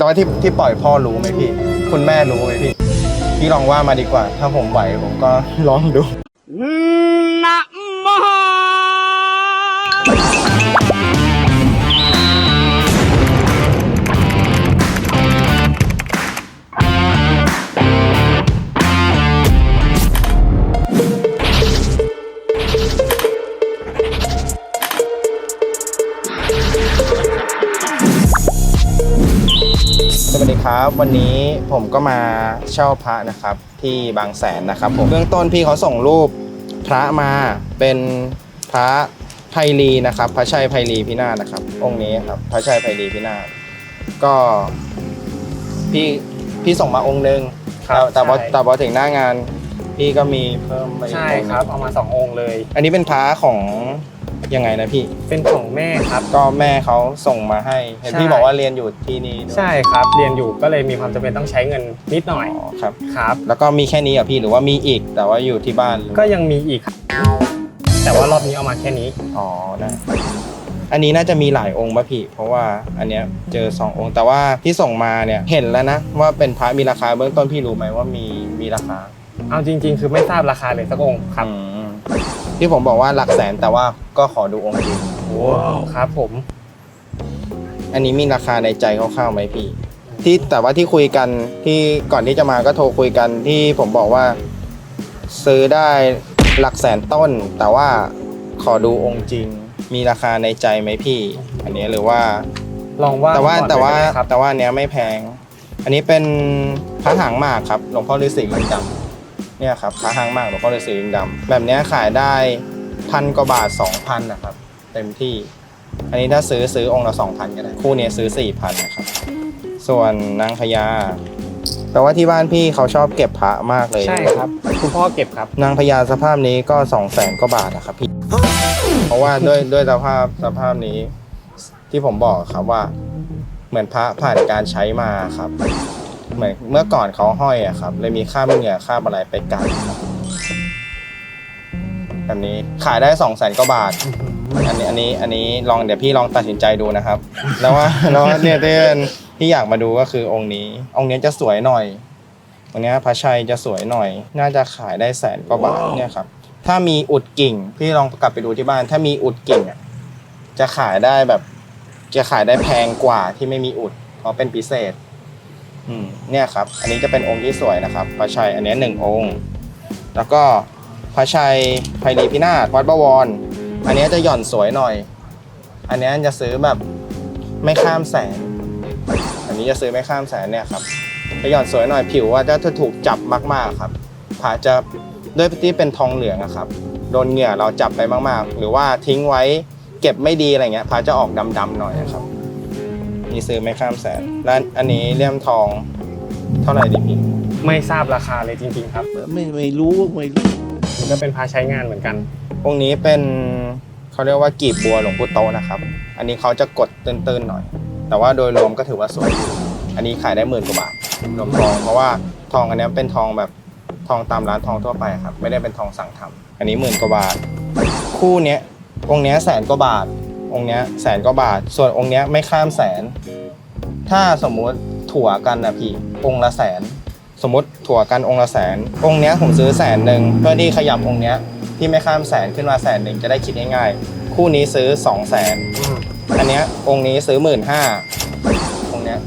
แต่ว่าที่ที่ปล่อยพ่อรู้ไหมพี่ คุณแม่รู้ไหมพี่ พี่ลองว่ามาดีกว่า ถ้าผมไหวผมก็ลองดูนะ สวัสดีครับ วันนี้ผมก็มาเช่าพระนะครับที่บางแสนนะครับผมเบื้องต้นพี่เขาส่งรูปพระมาเป็นพระไพลีนะครับ พระชัยไพลีพินาศนะครับ องค์นี้ครับพระชัยไพลีพินาศก็พี่พี่ส่งมาองค์นึงครับแต่แต่พอใช่แต่พอถึงหน้างาน พี่ก็มีเพิ่มมาอีกใช่องค์หนึ่งครับ เอามาสององค์เลย อันนี้เป็นพระของยังไงนะพี่ เป็นของแม่ครับ ก็แม่เขาส่งมาให้ เห็นใช่ พี่บอกว่าเรียนอยู่ที่นี่ด้วยใช่ครับ เรียนอยู่ก็เลยมีความจำเป็นต้องใช้เงินนิดหน่อยอ๋อครับ ครับ แล้วก็มีแค่นี้อะพี่หรือว่ามีอีกแต่ว่าอยู่ที่บ้านหรือก็ยังมีอีกครับแต่ว่ารอบนี้เอามาแค่นี้ อ๋อนะอันนี้น่าจะมีหลายองค์ป่ะพี่ เพราะว่าอันเนี้ยเจอสององค์ แต่ว่าที่ส่งมาเนี่ยเห็นแล้วนะว่าเป็นพระมีราคาเบื้องต้นพี่รู้ไหมว่ามีมีราคา เอาจริง ๆ คือไม่ทราบราคาเลยสักองค์ครับอืมที่ผมบอกว่าหลักแสนแต่ว่าก็ขอดูองค์จริงครับผม อันนี้มีราคาในใจคร่าวๆไหมพี่ ที่แต่ว่าที่คุยกันที่ก่อนที่จะมาก็โทรคุยกันที่ผมบอกว่า ซื้อได้หลักแสนต้น แต่ว่าขอดูองค์จริง มีราคาในใจไหมพี่ อันนี้หรือว่า ลองว่าแต่ว่าก่อนแต่ว่าเลยได้ไหมครับแต่ว่าอันเนี้ยไม่แพง อันนี้เป็นพระหางหมากครับหลวงพ่อฤาษีลิงดำ เนี่ยครับพระหางหมากหลวงพ่อฤาษีลิงดำแบบเนี้ยขายได้พันกว่าบาทสองพันนะครับ เต็มที่ อันนี้ถ้าซื้อซื้อองค์ละสองพันก็ได้คู่เนี้ยซื้อสี่พันนะครับ ส่วนนางพญาแปลว่าที่บ้านพี่เขาชอบเก็บพระมากเลยใช่ครับคุณพ่อเก็บครับ นางพญาสภาพนี้ก็สองแสนกว่าบาทนะครับพี่ เพราะว่าด้วยด้วยสภาพสภาพนี้ ที่ผมบอกครับว่า เหมือนพระผ่านการใช้มาครับ เหมือนเมื่อก่อนเขาห้อยอะครับเลยมีค่าบเหงื่อค่าอะไรไปกันครับแบบนี้ขายได้สองแสนกว่าบาท อันนี้อันนี้อันนี้ลองเดี๋ยวพี่ลองตัดสินใจดูนะครับ แล้วว่าแล้วว่าเนี่ยเต้นที่อยากมาดูก็คือองค์นี้ องค์นี้จะสวยหน่อยองค์นี้พระชัยจะสวยหน่อย น่าจะขายได้แสนกว่าบาทเนี่ยครับ ถ้ามีอุดกิ่งพี่ลองกลับไปดูที่บ้าน ถ้ามีอุดกิ่งอะจะขายได้แบบ จะขายได้แพงกว่าที่ไม่มีอุดเพราะเป็นพิเศษ เนี่ยครับ อันนี้จะเป็นองค์ที่สวยนะครับพระชัยอันนี้หนึ่งองค์ แล้วก็พระชัยไพรีพินาศวัดบวร อันนี้จะหย่อนสวยหน่อย อันนี้จะซื้อแบบไม่ข้ามแสน อันนี้จะซื้อไม่ข้ามแสนเนี่ยครับจะหย่อนสวยหน่อยผิวว่าจะถูกจับมากๆครับผาจะด้วยที่เป็นทองเหลืองอะครับ โดนเหงื่อเราจับไปมากๆ หรือว่าทิ้งไว้เก็บไม่ดีอะไรเงี้ยผาจะออกดำๆหน่อยนะครับ นี่ซื้อไม่ข้ามแสนแล้วอันนี้เลี่ยมทองเท่าไหร่ดีพี่ไม่ทราบราคาเลยจริง ๆ ครับไม่ไม่รู้ไม่รู้มันก็เป็นพาใช้งานเหมือนกัน องค์นี้เป็นเขาเรียกว่ากีบบัวหลวงปู่โตะนะครับ อันนี้เขาจะกดตื้นๆหน่อย แต่ว่าโดยรวมก็ถือว่าสวยอยู่อันนี้ขายได้หมื่นกว่าบาทรวมทองเพราะว่าทองอันนี้เป็นทองแบบทองตามร้านทองทั่วไปครับ ไม่ได้เป็นทองสั่งทำอันนี้หมื่นกว่าบาท คู่เนี้ยองค์เนี้ยแสนกว่าบาท องค์เนี้ยแสนกว่าบาท ส่วนองค์เนี้ยไม่ข้ามแสน ถ้าสมมุติถั่วกันนะพี่องค์ละแสน สมมติถั่วกันองค์ละแสน องค์เนี้ยผมซื้อแสนหนึ่งเพื่อที่ขยับองค์เนี้ยที่ไม่ข้ามแสนขึ้นมาแสนหนึ่งจะได้คิดง่ายๆ คู่นี้ซื้อสองแสนอันเนี้ยองค์นี้ซื้อหมื่นห้าองค์เนี้ย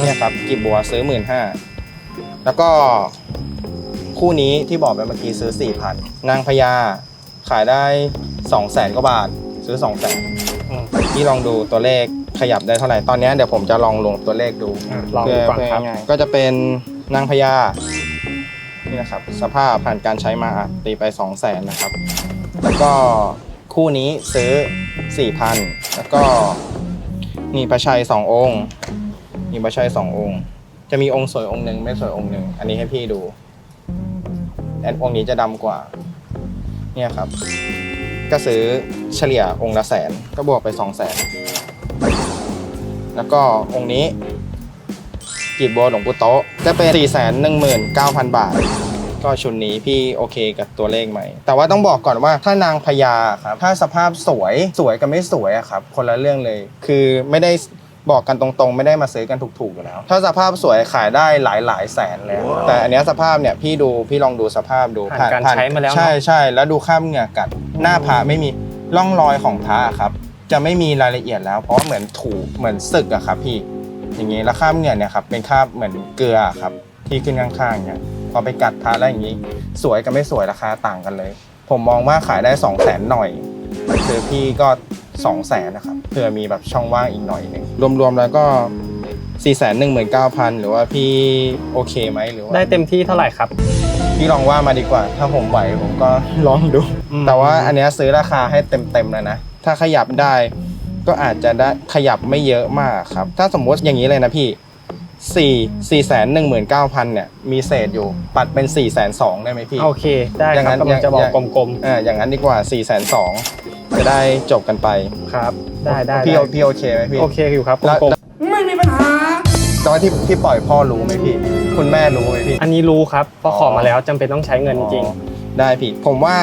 เนี่ยครับกีบบัวซื้อหมื่นห้าแล้วก็คู่นี้ที่บอกไปเมื่อกี้ซื้อสี่พันนางพญาขายได้สองแสนกว่าบาทซื้อสองแสน พี่ลองดูตัวเลขขยับได้เท่าไหร่ ตอนเนี้ยเดี๋ยวผมจะลองลงตัวเลขดูอะลองดูก่อนครับ เพื่ง่ายๆก็จะเป็นนางพญานี่นะครับ สภาพผ่านการใช้มาอะตีไป 2 0 0แสนนะครับ แล้วก็คู่นี้ซื้อ 4,000 แล้วก็นี่พระชัยสององค์ มีพระชัยสององค์ จะมีองค์สวยองค์หนึ่งไม่สวยองค์หนึ่งอันนี้ให้พี่ดูแอนองค์นี้จะดำกว่า เนี่ยครับ ก็ซื้อเฉลี่ยองค์ละแสนก็บวกไป2 0 0แสนแล้วก็องค์นี้กีบบัวหลวงปู่โต๊ะจะเป็น 4 1 9 0 0 0 บาท ก็ชุดนี้พี่โอเคกับตัวเลขไหม แต่ว่าต้องบอกก่อนว่าถ้านางพญาครับ ถ้าสภาพสวยสวยกับไม่สวยอะครับ คนละเรื่องเลย คือไม่ได้ บอกกันตรงๆ ไม่ได้มาซื้อกันถูกๆอยู่แล้ว ถ้าสภาพสวยขายได้หลายหลายๆแสนเลยอะแต่อันเนี้ยสภาพเนี่ยพี่ดูพี่ลองดูสภาพดูผ่านการใช้มาแล้วเนอะ ใช่ใช่แล้วดูข้ามเหงื่อกัดหน้าพระไม่มีร่องรอยของพระครับ จะไม่มีรายละเอียดแล้ว เพราะว่าเหมือนถูเหมือนสึกอะครับพี่ อย่างนี้แล้วข้ามเหงื่อเนี่ยครับเป็นคราบเหมือนเกลือครับที่ขึ้นข้างๆเนี่ยพอไปกัดพระแล้วอย่างนี้ สวยกับไม่สวยราคาต่างกันเลย ผมมองว่าขายได้2 0 0แสนหน่อย คือพี่ก็ 2 0 0แสนนะครับเพื่อมีแบบช่องว่างอีกหน่อยหนึ่งรวมๆแล้วก็ 4 1 9 0 0 0 หรือว่าพี่โอเคไหมหรือว่า ได้เต็มที่เท่าไหร่ครับ พี่ลองว่ามาดีกว่า ถ้าผมไหวผมก็ลองดู อืม แต่ว่าอันเนี้ยซื้อราคาให้เต็มๆเลยนะ ถ้าขยับได้ก็อาจจะได้ขยับไม่เยอะมากครับ ถ้าสมมติอย่างนี้เลยนะพี่สี่สี่แสนหนึ่งหมื่นเก้าพันเนี่ยมีเศษอยู่ ปัดเป็นสี่แสนสองได้ไหมพี่ โอเค ได้อย่างคนั้รับนกำลังจะบอกอย่าง กลมเอออย่างนั้นดีกว่าสี่แสนสอง จะได้จบกันไปๆครับ ได้ได้พี่ได้โอพี่โอเคไหมพี่ โอเคอยู่ครับแล้ว กลมไม่มีปัญหา ตอนที่ที่ปล่อยพ่อรู้ไหมพี่ คุณแม่รู้ไหมพี่ ๆอันนี้รู้ครับเพราะขอมาแล้วจำเป็นต้องใช้เงินจริง อ๋อได้พี่ ผมว่า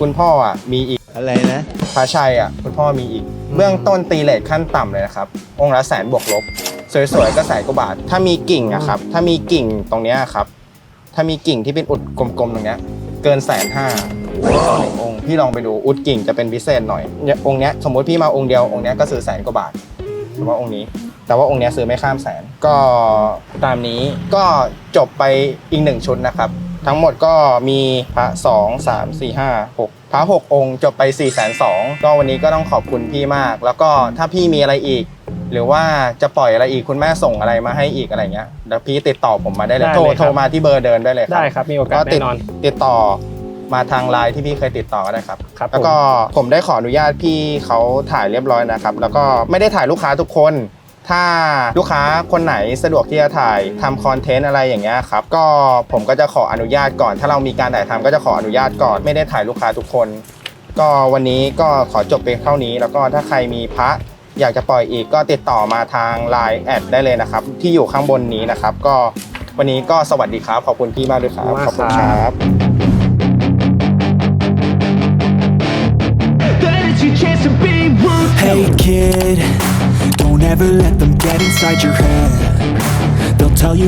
คุณพ่ออะมีอีกอะไรนะ พระชัยอะคุณพ่อมีอีกเบื้องต้นตีเลทขั้นต่ำเลยนะครับ องค์ละแสนบวกลบ สวยๆก็แสนกว่าบาท ถ้ามีกิ่งอะครับ ถ้ามีกิ่งตรงเนี้ยครับ ถ้ามีกิ่งที่เป็นอุดกลมๆตรงเนี้ย เกินแสนห้าต่อหนึ่งองค์ พี่ลองไปดูอุดกิ่งจะเป็นพิเศษหน่อยเนี่ยองค์เนี้ยสมมติพี่มาองค์เดียวองค์เนี้ยก็ซื้อแสนกว่าบาทเฉพาะองค์นี้ แต่ว่าองค์เนี้ยซื้อไม่ข้ามแสนก็ตามนี้ก็จบไปอีกหนึ่งชุดนะครับ ทั้งหมดก็มีพระสองสามสี่ห้าหกพระหกองค์จบไป4ี่แสนสองก็วันนี้ก็ต้องขอบคุณพี่มาก แล้วก็ถ้าพี่มีอะไรอีก หรือว่าจะปล่อยอะไรอีกคุณแม่ส่งอะไรมาให้อีกอะไรเงี้ยเดี๋ยวพี่ติดต่อผมมาได้เลยได้โทรเลยครับ โทรมาที่เบอร์เดินได้เลยคๆรับได้ครับมีโอกาสติแน่ดนอน ติดต่อ มาทางไลน์ที่พี่เคยติดต่อก็ได้ครับ ครับแล้วก็ผมได้ขออนุญาตพี่เขาถ่ายเรียบร้อยนะครับ แล้วก็ไม่ได้ถ่ายลูกค้าทุกคน ถ้าลูกค้าคนไหนสะดวกที่จะถ่ายทำคอนเทนต์อะไรอย่างเงี้ยครับ ก็ผมก็จะขออนุญาตก่อน ถ้าเรามีการถ่ายทำก็จะขออนุญาตก่อน ไม่ได้ถ่ายลูกค้าทุกคน ก็วันนี้ก็ขอจบเพียงเท่านี้ แล้วก็ถ้าใครมีพระอยากจะปล่อยอีกก็ติดต่อมาทาง Line แอดได้เลยนะครับ ที่อยู่ข้างบนนี้นะครับ ก็วันนี้ก็สวัสดีครับ ขอบคุณพี่มากด้วยครับ ขอบคุณมากขอบคุณคครัรับ your chance to be rude. Hey kid, don't ever let them get inside your head. They'll tell you